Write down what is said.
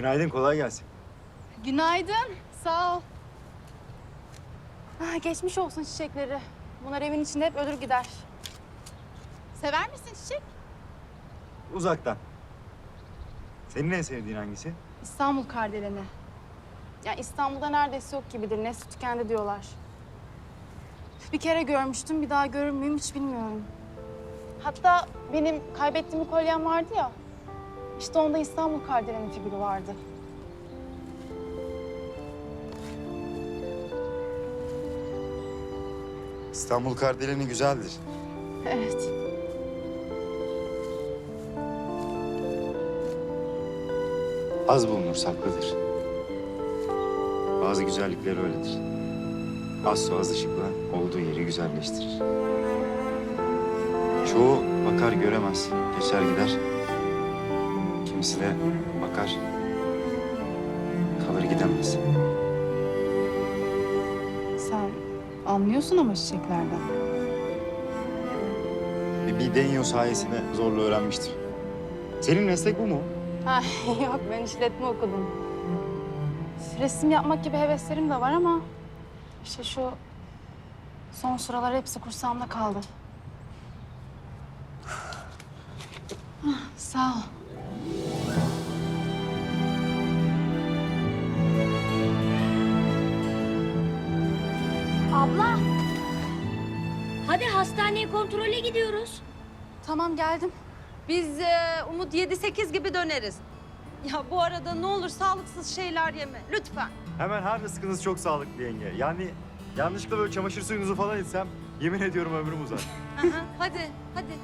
Günaydın, kolay gelsin. Günaydın. Sağ ol. Ah, geçmiş olsun çiçekleri. Bunlar evin içinde hep ölür gider. Sever misin çiçek? Uzaktan. Senin en sevdiğin hangisi? İstanbul kardeleni. Ya İstanbul'da neredeyse yok gibidir. Nesli tükendi diyorlar. Bir kere görmüştüm, bir daha görür müyüm hiç bilmiyorum. Hatta benim kaybettiğim bir kolyem vardı ya. İşte onda İstanbul kardeleni figürü vardı. İstanbul Kardeleni güzeldir. Evet. Az bulunur, saklıdır. Bazı güzellikler öyledir. Az su az ışıkla olduğu yeri güzelleştirir. Çoğu bakar göremez, geçer gider. Kimisi de bakar, kalır gidemez. Sen anlıyorsun ama çiçeklerden. Ve bir denyo sayesinde zorla öğrenmiştir. Senin meslek bu mu? Ha, yok ben işletme okudum. Resim yapmak gibi heveslerim de var ama... ...işte şu son sıralar hepsi kursağımda kaldı. Ah, Sağ ol. Abla. Hadi hastaneye kontrole gidiyoruz. Tamam geldim. Biz e, Umut 7-8 gibi döneriz. Ya bu arada ne olur sağlıksız şeyler yeme lütfen. Hemen her rızkınız çok sağlıklı yenge. Yani yanlışlıkla böyle çamaşır suyunuzu falan içsem yemin ediyorum ömrüm uzar. Aha, hadi hadi.